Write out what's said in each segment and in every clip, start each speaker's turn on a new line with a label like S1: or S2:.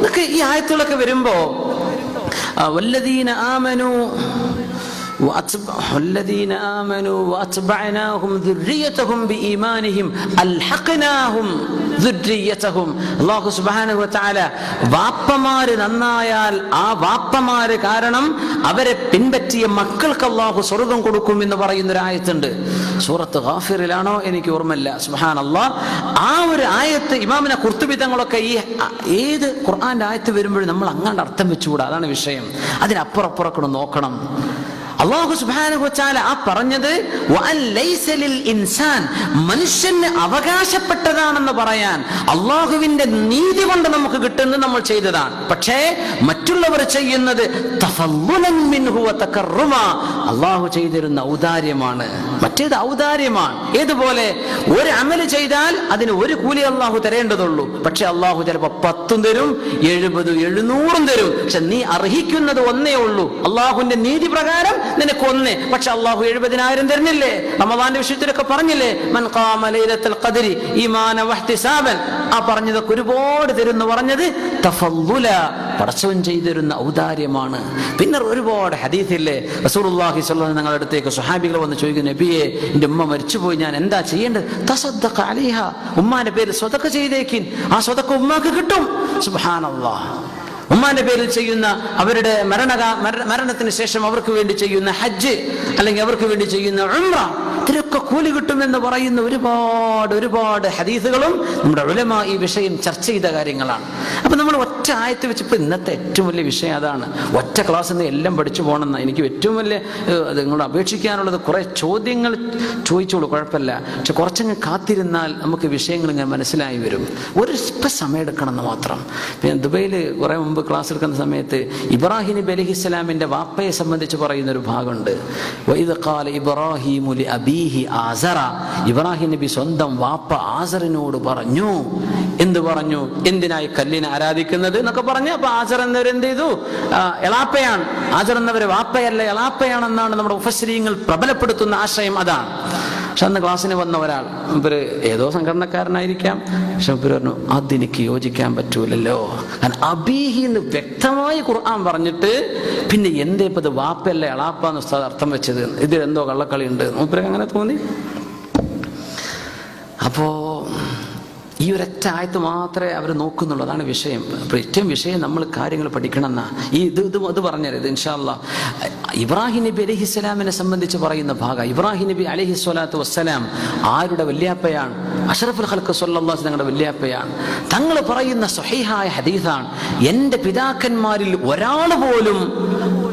S1: ഇതൊക്കെ ഈ ആയത്തുകളൊക്കെ വരുമ്പോ വല്ലതീന ആമനു وأتبع الذين آمنوا وأتبعناهم ذريتهم بإيمانهم ألحقناهم ذريتهم الله سبحانه وتعالى വാപ്പമാര് നന്നായാൽ ആ വാപ്പമാര് കാരണം അവരെ പിൻപറ്റിയ മക്കൾക്ക് അള്ളാഹു സ്വർഗം കൊടുക്കും എന്ന് പറയുന്ന ഒരു ആയത്തുണ്ട് സൂറത്ത് ഗാഫിറിലാണോ എനിക്ക് ഓർമ്മയില്ല സുഹാൻ അള്ളാഹ് ആ ഒരു ആയത്ത് ഇമാമിനെ കുർത്തുബിത്തങ്ങളൊക്കെ ഈ അ- ഏത് ഖുർആന്റെ ആയത്ത് വരുമ്പോഴും നമ്മൾ അങ്ങാണ്ട് അർത്ഥം വെച്ചുകൂടാ അതാണ് വിഷയം അതിനപ്പുറപ്പുറക്കണം നോക്കണം അള്ളാഹു സുബ്ഹാനഹു കൊച്ചാല ആ പറഞ്ഞത് ഇൻസാൻ മനുഷ്യന് അവകാശപ്പെട്ടതാണെന്ന് പറയാൻ അള്ളാഹുവിന്റെ നീതി കൊണ്ട് നമുക്ക് കിട്ടുന്നത് നമ്മൾ ചെയ്തതാണ്. പക്ഷേ മറ്റുള്ളവർ ചെയ്യുന്നത് അള്ളാഹു ചെയ്തിരുന്ന ഔദാര്യമാണ്. മറ്റേത് ഔദാര്യമാണ്. ഏതുപോലെ? ഒരു അമൽ ചെയ്താൽ അതിന് ഒരു കൂലി അള്ളാഹു തരേണ്ടതുള്ളൂ. പക്ഷെ അള്ളാഹു ചിലപ്പോ പത്തും തരും എഴുപതും എഴുന്നൂറും തരും. പക്ഷെ നീ അർഹിക്കുന്നത് ഒന്നേ ഉള്ളൂ. അള്ളാഹുവിന്റെ നീതി പ്രകാരം നിനക്ക് ഒന്ന് പക്ഷെ അള്ളാഹു എഴുപതിനായിരം തരുന്നില്ലേ? റമദാന്റെ വിഷയത്തിലൊക്കെ പറഞ്ഞില്ലേ? മൻ ഖാമ ലൈലത്തുൽ ഖദ്രി ഈമാന വഹ്തിസാബൻ. ആ പറഞ്ഞതൊക്കെ ഒരുപാട് തരുന്നു പറഞ്ഞത് തഫല്ലുല പടച്ചവൻ ചെയ്തിരുന്ന ഔദാര്യമാണ്. പിന്നെ ഒരുപാട് ഹദീഫില്ലേ റസൂലുള്ളാഹി സ്വല്ലല്ലാഹു ഞങ്ങളുടെ അടുത്തേക്ക് സ്വഹാബികൾ വന്ന് ചോദിക്കുന്നു നബിയെ എന്റെ ഉമ്മ മരിച്ചുപോയി ഞാൻ എന്താ ചെയ്യേണ്ടത്? തസദ്ദഖ അലിഹ. ഉമ്മാന്റെ പേര് സ്വതക്ക ചെയ്തേക്കിൻ. ആ സ്വതക്ക ഉമ്മാക്ക് കിട്ടും. സുബ്ഹാനല്ലാഹ്. ഉമ്മാന്റെ പേരിൽ ചെയ്യുന്ന അവരുടെ മരണക മര- മരണത്തിന് ശേഷം അവർക്ക് വേണ്ടി ചെയ്യുന്ന ഹജ്ജ് അല്ലെങ്കിൽ അവർക്ക് വേണ്ടി ചെയ്യുന്ന ഉമ്ര ഇതിനൊക്കെ കൂലി കിട്ടുമെന്ന് പറയുന്ന ഒരുപാട് ഒരുപാട് ഹദീസുകളും നമ്മുടെ ഉലമ ഈ വിഷയം ചർച്ച ചെയ്ത കാര്യങ്ങളാണ്. അപ്പൊ നമ്മൾ ഒറ്റ ആയത്ത് വെച്ചപ്പോൾ ഇന്നത്തെ ഏറ്റവും വലിയ വിഷയം അതാണ്. ഒറ്റ ക്ലാസ്സിൽ നിന്ന് എല്ലാം പഠിച്ചു പോകണമെന്ന് എനിക്ക് ഏറ്റവും വലിയ നിങ്ങളോട് അപേക്ഷിക്കാനുള്ളത് കുറേ ചോദ്യങ്ങൾ ചോദിച്ചോളൂ കുഴപ്പമില്ല. പക്ഷെ കുറച്ചങ്ങ് കാത്തിരുന്നാൽ നമുക്ക് വിഷയങ്ങൾ ഇങ്ങനെ മനസ്സിലായി വരും. ഒരു ഇപ്പം സമയം എടുക്കണമെന്ന് മാത്രം. പിന്നെ ദുബൈയിൽ കുറേ മുമ്പ് ക്ലാസ് എടുക്കുന്ന സമയത്ത് ഇബ്രാഹിം നബി അലഹി ഇസ്ലാമിന്റെ വാപ്പയെ സംബന്ധിച്ച് പറയുന്ന ഒരു ഭാഗമുണ്ട്. വൈദ ഖാല ഇബ്രാഹിമു ലി അബീഹി ആസറ. ഇബ്രാഹിം നബി സ്വന്തം വാപ്പ ആസറിനോട് പറഞ്ഞു. എന്ത് പറഞ്ഞു? എന്തിനായി കല്ലിനെ ആരാധിക്കുന്നത്? എന്നൊക്കെ പറഞ്ഞ് അപ്പൊ ആസർ എന്നവർ എന്ത് ചെയ്തു? എളാപ്പയാണ്. എന്നവര് വാപ്പയല്ല എളാപ്പയാണെന്നാണ് നമ്മുടെ ഉപശ്രീങ്ങൾ പ്രബലപ്പെടുത്തുന്ന ആശയം അതാണ്. പക്ഷെ അന്ന് ക്ലാസ്സിന് വന്ന ഒരാൾ ഇവർ ഏതോ സംഘടനക്കാരനായിരിക്കാം. പക്ഷെ ഇവർ പറഞ്ഞു അതെനിക്ക് യോജിക്കാൻ പറ്റൂലല്ലോ. കാരണം അബീഹി എന്ന് വ്യക്തമായി ഖുർആൻ പറഞ്ഞിട്ട് പിന്നെ എന്തേ ഇപ്പത് വാപ്പയല്ല എളാപ്പാന്ന് ഉസ്താദ് അർത്ഥം വെച്ചത്? ഇതിൽ എന്തോ കള്ളക്കളി ഉണ്ട് മൂപ്പരൊക്കെ അങ്ങനെ തോന്നി. അപ്പോ ഈ ഒരൊറ്റ ആയത്ത് മാത്രമേ അവർ നോക്കുന്നുള്ളൂ അതാണ് വിഷയം ഏറ്റവും വിഷയം നമ്മൾ കാര്യങ്ങൾ പഠിക്കണം എന്നാ ഈ ഇത് ഇത് അത് പറഞ്ഞത് ഇൻഷാല്ല ഇബ്രാഹിം നബി അലഹി സ്വലാമിനെ സംബന്ധിച്ച് പറയുന്ന ഭാഗം ഇബ്രാഹിം നബി അലഹി സ്വലാത്തു വസ്സലാം ആരുടെ വല്യാപ്പയാണ്? അഷറഫുൽ ഹൽക്ക് സൊല്ലാസ് ഞങ്ങളുടെ വല്യാപ്പയാണ്. തങ്ങൾ പറയുന്ന സഹീഹായ ഹദീസാണ് എന്റെ പിതാക്കന്മാരിൽ ഒരാൾ പോലും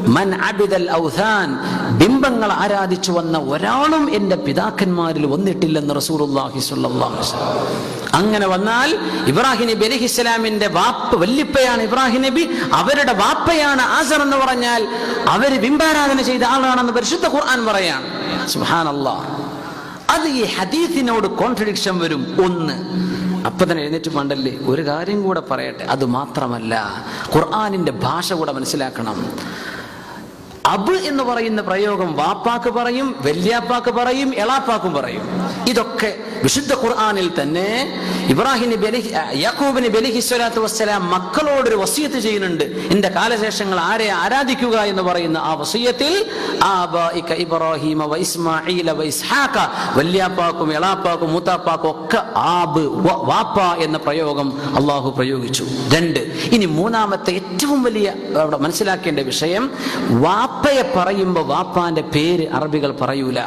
S1: മൻ ഔഥാൻ ബിംബങ്ങൾ ആരാധിച്ചു വന്ന ഒരാളും എന്റെ പിതാക്കന്മാരിൽ വന്നിട്ടില്ലെന്ന് വസല്ലം. അങ്ങനെ വന്നാൽ ഇബ്രാഹിം നബി അലൈഹി ഇസ്ലാമിന്റെ വാപ്പ് വല്ലിപ്പയാണ് ഇബ്രാഹിം നബി. അവരുടെ വാപ്പയാണ് ആസർ എന്ന് പറഞ്ഞാൽ അവർ ബിംബാരാധന ചെയ്ത ആളാണെന്ന് പരിശുദ്ധ ഖുർആൻ പറയാണ്. സുബ്ഹാനല്ലാഹ്. അത് ഈ ഹദീസിനോട് കോൺട്രഡിക്ഷൻ വരും. ഒന്ന് അപ്പൊ തന്നെ എഴുന്നേറ്റ് പണ്ടല്ലേ? ഒരു കാര്യം കൂടെ പറയട്ടെ. അത് മാത്രമല്ല ഖുർആാനിന്റെ ഭാഷ കൂടെ മനസ്സിലാക്കണം. അബ് എന്ന് പറയുന്ന പ്രയോഗം വാപ്പാക്ക് പറയും വല്യാപ്പാക്ക് പറയും എളാപ്പാക്കും പറയും. ഇതൊക്കെ വിശുദ്ധ ഖുർആാനിൽ തന്നെ ഇബ്രാഹിം നബി അലൈഹി യാക്കൂബ് നബി അലൈഹി സ്വലാത്തു വസ്സലാം മക്കളോട് ഒരു വസീയത്ത് ചെയ്യുന്നുണ്ട്. എന്റെ കാലശേഷങ്ങൾ ആരെ ആരാധിക്കുക എന്ന് പറയുന്ന ആ വസീയത്തിൽ ഇബ്രാഹിമ ഇസ്ഹാഖ വല്യാപ്പാക്കും എളാപ്പാക്കും മൂത്താപ്പാക്കും ഒക്കെ ആബ് വാപ്പ എന്ന പ്രയോഗം അള്ളാഹു പ്രയോഗിച്ചു. രണ്ട്. ഇനി മൂന്നാമത്തെ ഏറ്റവും വലിയ മനസ്സിലാക്കേണ്ട വിഷയം വാപ്പയെ പറയുമ്പോൾ വാപ്പാന്റെ പേര് അറബികൾ പറയൂല.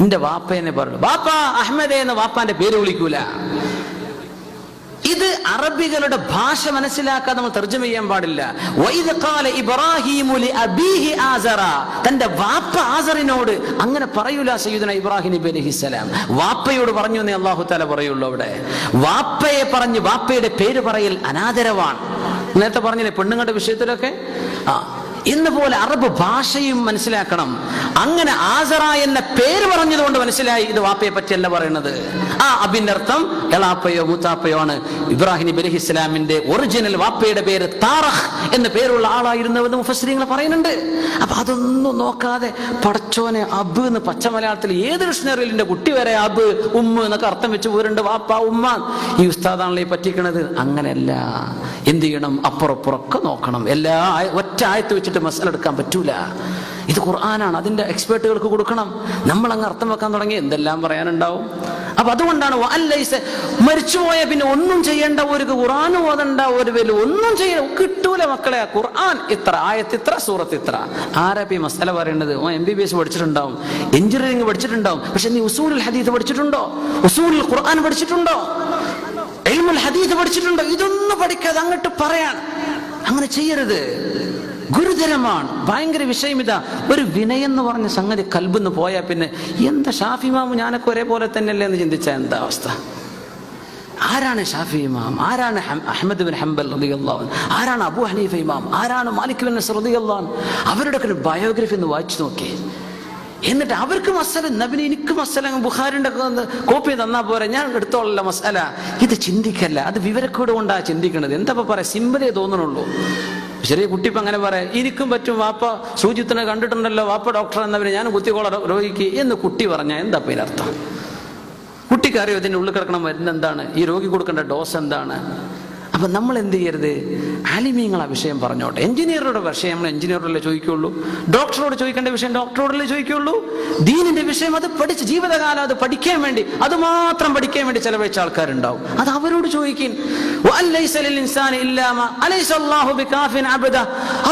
S1: എന്റെ വാപ്പയെന്നെ പറയൂ. വാപ്പ അഹമ്മദ് എന്ന വാപ്പാന്റെ പേര് വിളിക്കൂല. ഇത് അറബികളുടെ ഭാഷ മനസ്സിലാക്കാൻ നമ്മൾ തർജമ ചെയ്യാൻ പാടില്ല. തന്റെ വാപ്പ ആസറിനോട് അങ്ങനെ പറയൂല സയ്യിദുന ഇബ്രാഹിം നബി അലൈഹിസ്സലാം വാപ്പയോട് പറഞ്ഞു എന്നേ അള്ളാഹു താല പറയുള്ളൂ അവിടെ. വാപ്പയെ പറഞ്ഞു വാപ്പയുടെ പേര് പറയൽ അനാദരവാണ്. നേരത്തെ പറഞ്ഞില്ലേ പെണ്ണുങ്ങളുടെ വിഷയത്തിലൊക്കെ? ആ ഇന്ന് പോലെ അറബ് ഭാഷയും മനസ്സിലാക്കണം. അങ്ങനെ ആസറ എന്ന പേര് പറഞ്ഞതുകൊണ്ട് മനസ്സിലായി ഇത് വാപ്പയെ പറ്റിയല്ല പറയുന്നത് ആ അഭിനർത്ഥം എളാപ്പയോ മൂത്താപ്പയോ ആണ്. ഇബ്രാഹിം നബി അലഹി ഇസ്ലാമിന്റെ ഒറിജിനൽ വാപ്പയുടെ പേര് താറഹ് എന്ന പേരുള്ള ആളായിരുന്നുവെന്ന് മുഫസ്രീങ്ങൾ പറയുന്നുണ്ട്. അപ്പൊ അതൊന്നും നോക്കാതെ പടച്ചോനെ അബ് എന്ന് പച്ച മലയാളത്തിൽ ഏത് ഡിക്ഷണറിയിലിന്റെ കുട്ടി വരെ അബ് ഉമ്മ എന്നൊക്കെ അർത്ഥം വെച്ച് പോരുണ്ട് വാപ്പ ഉമ്മ. ഈ ഉസ്താദാണല്ലോ പറ്റിക്കണത്. അങ്ങനെയല്ല. എന്ത് ചെയ്യണം? അപ്പുറപ്പുറൊക്കെ നോക്കണം. എല്ലാ ഒറ്റ ആയത്ത് വെച്ചിട്ട് മസാല എടുക്കാൻ പറ്റൂല. ഇത് ഖുർആനാണ് അതിന്റെ എക്സ്പേർട്ടുകൾക്ക് കൊടുക്കണം. നമ്മൾ അങ്ങ് അർത്ഥം വെക്കാൻ തുടങ്ങി എന്തെല്ലാം പറയാനുണ്ടാവും? അപ്പൊ അതുകൊണ്ടാണ് മരിച്ചുപോയ പിന്നെ ഒന്നും ചെയ്യേണ്ട ഒരു ഖുർആൻ ഓതണ്ട ഒരു വില ഒന്നും ചെയ്യ കിട്ടൂല മക്കളെ. ഖുർആൻ ഇത്ര ആയത്ത് ഇത്ര സൂറത്ത് ഇത്ര. ആരപ്പി മസാല പറയേണ്ടത്? ഓ എം ബി ബി എസ് പഠിച്ചിട്ടുണ്ടാവും. എഞ്ചിനീയറിംഗ് പഠിച്ചിട്ടുണ്ടാവും. പക്ഷെ നീ ഉസൂലുൽ ഹദീസ് പഠിച്ചിട്ടുണ്ടോ? ഉസൂലുൽ ഖുർആൻ പഠിച്ചിട്ടുണ്ടോ? ഹദീസ് പഠിച്ചിട്ടുണ്ടോ? ഇതൊന്നും പഠിക്കാതെ അങ്ങോട്ട് പറയാൻ. അങ്ങനെ ചെയ്യരുത്. ഗുരുതരമാണ്. ഭയങ്കര വിഷയം ഇതാ. ഒരു വിനയം എന്ന് പറഞ്ഞ സംഗതി കൽബെന്ന് പോയാൽ പിന്നെ എന്താ ഷാഫി മാമു ഞാനൊക്കെ ഒരേപോലെ തന്നെയല്ലേ എന്ന് ചിന്തിച്ച എന്താ അവസ്ഥ? ആരാണ് ഷാഫി ഇമാം? ആരാണ് അഹമ്മദ് ബിൻ ഹംബൽ റളിയല്ലാഹു അൻഹു? ആരാണ് അബു ഹനീഫ ഇമാം? ആരാണ് മാലിക് ബിൻ നസർ റളിയല്ലാഹു അൻഹു? അവരുടെ ഒക്കെ ബയോഗ്രഫി ഒന്ന് വായിച്ചു നോക്കി. എന്നിട്ട് അവർക്ക് മസല നബിന് എനിക്ക് മസല ബുഖാരിന്റെ കോപ്പി തന്നാ പോരെ ഞാൻ എടുത്തോളല്ല മസാല. ഇത് ചിന്തിക്കല്ല. അത് വിവരക്കേട് കൊണ്ടാണ് ചിന്തിക്കുന്നത് എന്താ പറയാ? സിമ്പിളേ തോന്നണുള്ളൂ. ചെറിയ കുട്ടിപ്പ് അങ്ങനെ പറയാം എനിക്കും പറ്റും വാപ്പ സൂചിത്തിനെ കണ്ടിട്ടുണ്ടല്ലോ വാപ്പ ഡോക്ടർ എന്നവര് ഞാൻ കുത്തിക്കോള രോഗിക്ക് എന്ന് കുട്ടി പറഞ്ഞ എന്താ പിന്നർത്ഥം ഇതിനർത്ഥം കുട്ടിക്ക് അറിയോ ഇതിന്റെ ഉള്ളിൽ കിടക്കണം മരുന്ന് എന്താണ്? ഈ രോഗി കൊടുക്കേണ്ട ഡോസ് എന്താണ്? അപ്പൊ നമ്മൾ എന്ത് ചെയ്യരുത്? ആലിമീങ്ങൾ ആ വിഷയം പറഞ്ഞോട്ടെ. എഞ്ചിനീയറുടെ വിഷയം നമ്മൾ എഞ്ചിനീയറോടല്ലേ ചോദിക്കുള്ളൂ ഡോക്ടറോട് ചോദിക്കേണ്ട വിഷയം ഡോക്ടറോടല്ലേ ചോദിക്കുള്ളൂ ദീനിന്റെ വിഷയം അത് പഠിച്ച് ജീവിതകാലം അത് പഠിക്കാൻ വേണ്ടി അത് മാത്രം പഠിക്കാൻ വേണ്ടി ചെലവഴിച്ച ആൾക്കാരുണ്ടാവും. അത് അവരോട് ചോദിക്കും.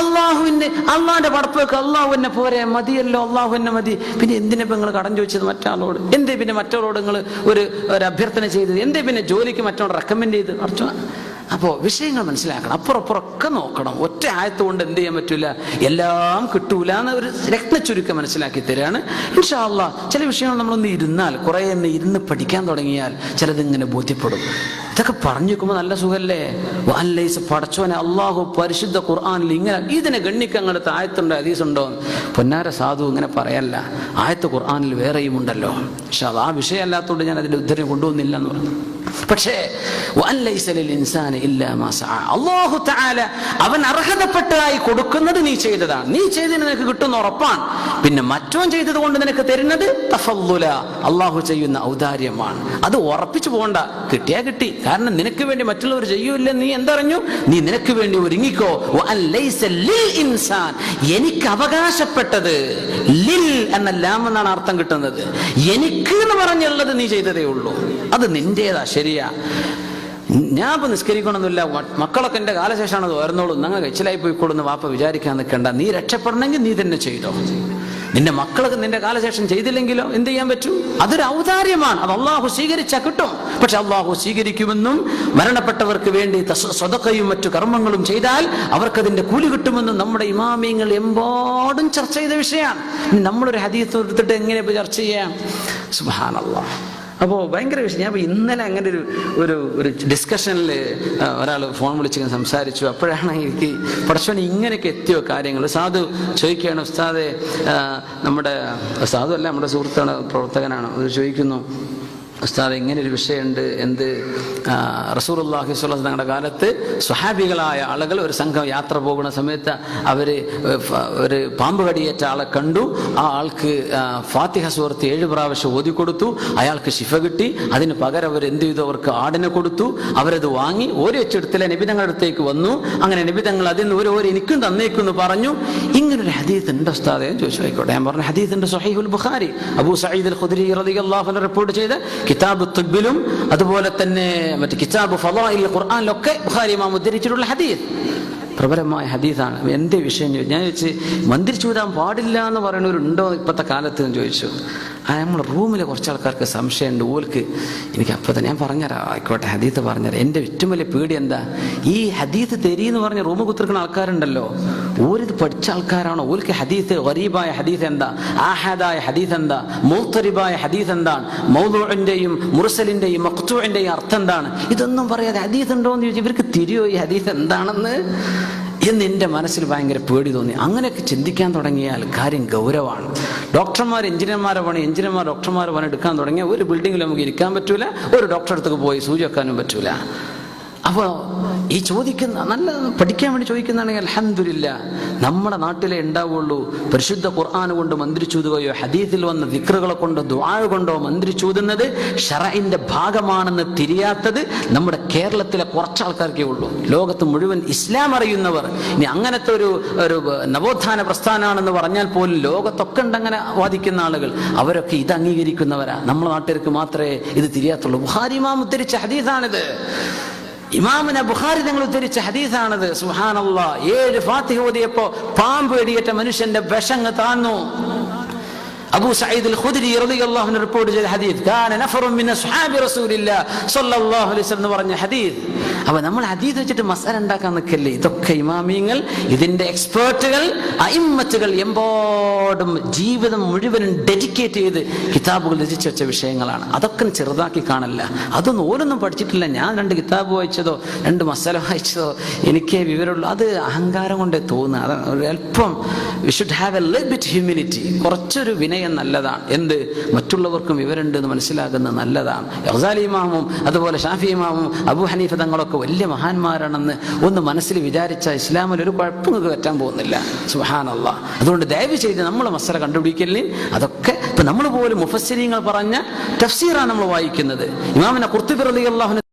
S1: അള്ളാഹുവിന്റെ അള്ളാന്റെ അള്ളാഹു എന്നെ പോരെ മതിയല്ലോ അള്ളാഹു എന്നെ മതി. പിന്നെ എന്തിനെ നിങ്ങൾ കടം ചോദിച്ചത് മറ്റാളോട്? എന്തേ പിന്നെ മറ്റാളോട് നിങ്ങൾ ഒരു ഒരു അഭ്യർത്ഥന ചെയ്തത്? എന്തേ പിന്നെ ജോലിക്ക് മറ്റോട് റെക്കമെൻഡ് ചെയ്ത് അർത്ഥം അപ്പോൾ വിഷയങ്ങൾ മനസ്സിലാക്കണം. അപ്പുറപ്പുറമൊക്കെ നോക്കണം. ഒറ്റ ആയത്തുകൊണ്ട് എന്ത് ചെയ്യാൻ പറ്റില്ല എല്ലാം കിട്ടൂല എന്ന ഒരു രത്നച്ചുരുക്കം മനസ്സിലാക്കി തരാണ്. ഇൻഷാല്ല ചില വിഷയങ്ങൾ നമ്മളൊന്ന് ഇരുന്നാൽ കുറേ ഒന്ന് ഇരുന്ന് പഠിക്കാൻ തുടങ്ങിയാൽ ചിലതിങ്ങനെ ബോധ്യപ്പെടും. ഇതൊക്കെ പറഞ്ഞു വെക്കുമ്പോൾ നല്ല സുഖല്ലേ? വല്ലൈസ് പടച്ചോനെ അള്ളാഹു പരിശുദ്ധ ഖുർആാനിൽ ഇങ്ങനെ ഇതിനെ ഗണ്ണിക്കങ്ങളുടെ ആയത്തുണ്ടോ ഹദീസുണ്ടോ? പൊന്നാര സാധു ഇങ്ങനെ പറയല്ല. ആയത്ത് ഖുർആാനിൽ വേറെയും ഉണ്ടല്ലോ. പക്ഷെ അത് ആ വിഷയമല്ലാത്തതുകൊണ്ട് ഞാൻ അതിന്റെ ഉദ്ധരം കൊണ്ടുവന്നില്ല എന്ന് പറഞ്ഞു. പക്ഷേ തആല അവൻ അർഹതപ്പെട്ടതായി കൊടുക്കുന്നത് നീ ചെയ്തതാണ്. നീ ചെയ്തതിന് നിനക്ക് കിട്ടുന്ന ഉറപ്പാണ്. പിന്നെ മറ്റോൻ ചെയ്തത് കൊണ്ട് നിനക്ക് തരുന്നത് തഫല്ലുല അള്ളാഹു ചെയ്യുന്ന ഔദാര്യമാണ്. അത് ഉറപ്പിച്ചു പോകണ്ട കിട്ടിയാ കിട്ടി. കാരണം നിനക്ക് വേണ്ടി മറ്റുള്ളവർ ചെയ്യൂല്ല നീ എന്തറിഞ്ഞു? നീ നിനക്ക് വേണ്ടി ഒരുങ്ങിക്കോ. ഇൻസാൻ. എനിക്ക് അവകാശപ്പെട്ടത് ലിൽ എന്ന ലാം എന്നാണ് അർത്ഥം കിട്ടുന്നത്. എനിക്ക് എന്ന് പറഞ്ഞുള്ളത് നീ ചെയ്തതേ ഉള്ളൂ. അത് നിന്റേതാ ശരിയാ. ഞാൻ ഇപ്പൊ നിസ്കരിക്കണമെന്നില്ല മക്കളൊക്കെ എന്റെ കാലശേഷമാണ് ഉയർന്നോളൂ നിങ്ങൾ കഴിച്ചിലായി പോയിക്കോളുന്ന് വാപ്പ വിചാരിക്കാൻ നിൽക്കണ്ട. നീ രക്ഷപ്പെടണമെങ്കിൽ നീ തന്നെ ചെയ്തോ. നിന്റെ മക്കളൊക്കെ നിന്റെ കാലശേഷം ചെയ്തില്ലെങ്കിലോ എന്ത് ചെയ്യാൻ പറ്റും? അതൊരു ഔദാര്യമാണ്. അത് അള്ളാഹു സ്വീകരിച്ചാൽ കിട്ടും. പക്ഷെ അള്ളാഹു സ്വീകരിക്കുമെന്നും മരണപ്പെട്ടവർക്ക് വേണ്ടി സ്വതക്കയും മറ്റു കർമ്മങ്ങളും ചെയ്താൽ അവർക്ക് അവർക്കതിന്റെ കൂലി കിട്ടുമെന്നും നമ്മുടെ ഇമാമിയങ്ങൾ എമ്പാടും ചർച്ച ചെയ്ത വിഷയമാണ്. നമ്മളൊരു ഹദീസ് എടുത്തിട്ട് എങ്ങനെ ചർച്ച ചെയ്യാം? സുബാനല്ലാ അപ്പോൾ ഭയങ്കര വിഷയം. ഞാൻ ഇന്നലെ അങ്ങനെ ഒരു ഒരു ഒരു ഡിസ്കഷനിൽ ഒരാൾ ഫോൺ വിളിച്ച് സംസാരിച്ചു. അപ്പോഴാണ് എനിക്ക് പടച്ചോനെ ഇങ്ങനെയൊക്കെ എത്തിയോ കാര്യങ്ങൾ സാധു ചോദിക്കുകയാണ് ഉസ്താദെ നമ്മുടെ സാധു അല്ല നമ്മുടെ സുഹൃത്താണ് പ്രവർത്തകനാണ്. ചോദിക്കുന്നു ഉസ്താദ് ഇങ്ങനെ ഒരു വിഷയമുണ്ട്. എന്ത്? റസൂർ അള്ളാഹി സ്വലം തങ്ങളുടെ കാലത്ത് സ്വഹാബികളായ ആളുകൾ ഒരു സംഘം യാത്ര പോകുന്ന സമയത്ത് അവർ ഒരു പാമ്പ് കടിയേറ്റ ആളെ കണ്ടു. ആ ആൾക്ക് ഫാത്തിഹ സുഹൃത്ത് ഏഴ് പ്രാവശ്യം ഓതി കൊടുത്തു. അയാൾക്ക് ശിഫ കിട്ടി. അതിന് പകരം അവർ എന്ത് ചെയ്തു? അവർക്ക് ആടിനെ കൊടുത്തു. അവരത് വാങ്ങി ഓരോ വെച്ചെടുത്തില്ല നിബിതങ്ങളുടെ അടുത്തേക്ക് വന്നു. അങ്ങനെ നിബിതങ്ങൾ അതിൽ നിന്ന് ഓരോ എനിക്കും തന്നേക്കും എന്ന് പറഞ്ഞു. ഇങ്ങനൊരു ഹദീത്ത് ഉണ്ട് ഉസ്താദേ ചോദിച്ചു ആയിക്കോട്ടെ. ഞാൻ പറഞ്ഞു ഹദീത്ത് ഉണ്ട് ബുഖാരി. അബൂ സഈദ് അൽ റളിയല്ലാഹു അൻഹു റിപ്പോർട്ട് ചെയ്ത കിതാബ് തുബിലും അതുപോലെ തന്നെ മറ്റു കിതാബ് ഫലോയിൽ ഖുർആാനിലൊക്കെ ബുഖാരി ഇമാം ഉദ്ധരിച്ചിട്ടുള്ള ഹദീസ്. പ്രബലമായ ഹദീസാണ്. എന്തേ വിഷയം ഞാൻ ചോദിച്ച് മന്ദിരിച്ചൂതാൻ പാടില്ല എന്ന് പറയുന്നവരുണ്ടോ ഇപ്പോഴത്തെ കാലത്ത് ചോദിച്ചു. ആ നമ്മളെ റൂമിലെ കുറച്ച് ആൾക്കാർക്ക് സംശയമുണ്ട്. ഓൽക്ക് എനിക്ക് അപ്പോൾ തന്നെ ഞാൻ പറഞ്ഞുതരാം. ആയിക്കോട്ടെ ഹദീത്ത് പറഞ്ഞുതരാം. എന്റെ ഏറ്റവും വലിയ പേടി എന്താ? ഈ ഹദീത്ത് തെരി എന്ന് പറഞ്ഞ റൂമ് കുത്തിരിക്കുന്ന ആൾക്കാരുണ്ടല്ലോ. ഓരിത് പഠിച്ച ആൾക്കാരാണോ? ഓൽക്ക് ഹദീത്ത് ഗരീബായ ഹദീത്ത് എന്താ? ആഹാദായ ഹദീത്ത് എന്താ? മൂത്തരിബായ ഹദീത്ത് എന്താണ്? മൗദോഴിന്റെയും മുർസലിന്റെയും മക്തൂഇന്റെയും അർത്ഥം എന്താണ്? ഇതൊന്നും പറയാതെ ഹദീത്ത് ഉണ്ടോ എന്ന് ചോദിച്ചാൽ ഇവർക്ക് തിരിയോ ഈ ഹദീത്ത് എന്താണെന്ന്? എന്ന് എന്റെ മനസ്സിൽ ഭയങ്കര പേടി തോന്നി. അങ്ങനെയൊക്കെ ചിന്തിക്കാൻ തുടങ്ങിയാൽ കാര്യം ഗൗരവമാണ്. ഡോക്ടർമാർ എഞ്ചിനീയർമാരെ പണി എഞ്ചിനീയർമാർ ഡോക്ടർമാർ പണി എടുക്കാൻ തുടങ്ങിയാൽ ഒരു ബിൽഡിങ്ങിൽ നമുക്ക് ഇരിക്കാൻ പറ്റൂല ഒരു ഡോക്ടറെ അടുത്തേക്ക് പോയി സൂചി വെക്കാനും പറ്റൂല. അപ്പോൾ ഈ ചോദിക്കുന്ന നല്ല പഠിക്കാൻ വേണ്ടി ചോദിക്കുന്നതാണെങ്കിൽ അലഹമില്ല നമ്മുടെ നാട്ടിലെ ഉണ്ടാവുള്ളൂ. പരിശുദ്ധ ഖുർആൻ കൊണ്ട് മന്ത്രിച്ചൂതുകയോ ഹദീസിൽ വന്ന വിക്രുകളെ കൊണ്ടോ ദുആ കൊണ്ടോ മന്ത്രിച്ചൂതുന്നത് ഷറഇന്റെ ഭാഗമാണെന്ന് തിരിയാത്തത് നമ്മുടെ കേരളത്തിലെ കുറച്ച് ആൾക്കാർക്കേ ഉള്ളൂ. ലോകത്ത് മുഴുവൻ ഇസ്ലാം അറിയുന്നവർ. ഇനി അങ്ങനത്തെ ഒരു ഒരു നവോത്ഥാന പ്രസ്ഥാനമാണെന്ന് പറഞ്ഞാൽ പോലും ലോകത്തൊക്കെ ഉണ്ടങ്ങനെ വാദിക്കുന്ന ആളുകൾ. അവരൊക്കെ ഇത് അംഗീകരിക്കുന്നവരാ. നമ്മുടെ നാട്ടുകാർക്ക് മാത്രമേ ഇത് തിരിയാത്തുള്ളൂ. ബുഹാരിമാം ഹദീസാണിത്. ഇമാമിനെ ബുഖാരി നിങ്ങൾ ഉദ്ധരിച്ച ഹദീസാണത്. സുഹാനല്ല ഏഴ് ഫാത്തിഹ ഓതിയപ്പോ പാമ്പ് എടിയേറ്റ മനുഷ്യന്റെ വിഷങ്ങ് താന്നു. അബൂ സയ്യിദ് ഖുദരി റളിയല്ലാഹു അൻഹു റിപ്പോർട്ട് ചെയ്ത ഹദീസ് കാന നഫറു മിന അസ്ഹാബി റസൂലില്ലാ സല്ലല്ലാഹു അലൈഹി വസല്ലം പറഞ്ഞ ഹദീസ്. അപ്പോൾ നമ്മൾ ഹദീസ് വെച്ചിട്ട് മസാല ഉണ്ടാക്കാൻ നിൽക്കല്ലേ? ഇതൊക്കെ ഇമാമിയങ്ങൾ ഇതിന്റെ എക്സ്പേർട്ടുകൾ അയിമ്മത്തുകൾ എമ്പോടും ജീവിതം മുഴുവനും ഡെഡിക്കേറ്റ് ചെയ്ത് കിതാബുകൾ രചിച്ചു വെച്ച വിഷയങ്ങളാണ്. അതൊക്കെ ചെറുതാക്കി കാണല്ല. അതൊന്നും ഓരോന്നും പഠിച്ചിട്ടില്ല. ഞാൻ രണ്ട് കിതാബ് വായിച്ചതോ രണ്ട് മസാല വായിച്ചതോ എനിക്കേ വിവരമുള്ളൂ. അത് അഹങ്കാരം കൊണ്ടേ തോന്നുക. അത് ഒരു അല്പം we should have a lit humanity കുറച്ചൊരു വിനയം നല്ലതാണ് എന്ത്? മറ്റുള്ളവർക്കും വിവരമുണ്ട് എന്ന് മനസ്സിലാകുന്നത് നല്ലതാണ്. യഹ്സാലി ഇമാമും അതുപോലെ ഷാഫി ഇമാമും അബു ഹനീഫ തങ്ങളൊക്കെ വലിയ മഹാന്മാരാണെന്ന് ഒന്ന് മനസ്സിൽ വിചാരിച്ച ഇസ്ലാമിൽ ഒരു കുഴപ്പം പറ്റാൻ പോകുന്നില്ല. സുഹാനല്ല അതുകൊണ്ട് ദയവ് ചെയ്ത് നമ്മൾ മസല കണ്ടുപിടിക്കലിൽ അതൊക്കെ ഇപ്പൊ നമ്മൾ പോലും മുഫസ്സിരിങ്ങൾ പറഞ്ഞ തഫ്സീറാണ് നമ്മൾ വായിക്കുന്നത്. ഇമാമിനെ കുർത്തി റളിയല്ലാഹു അൻഹു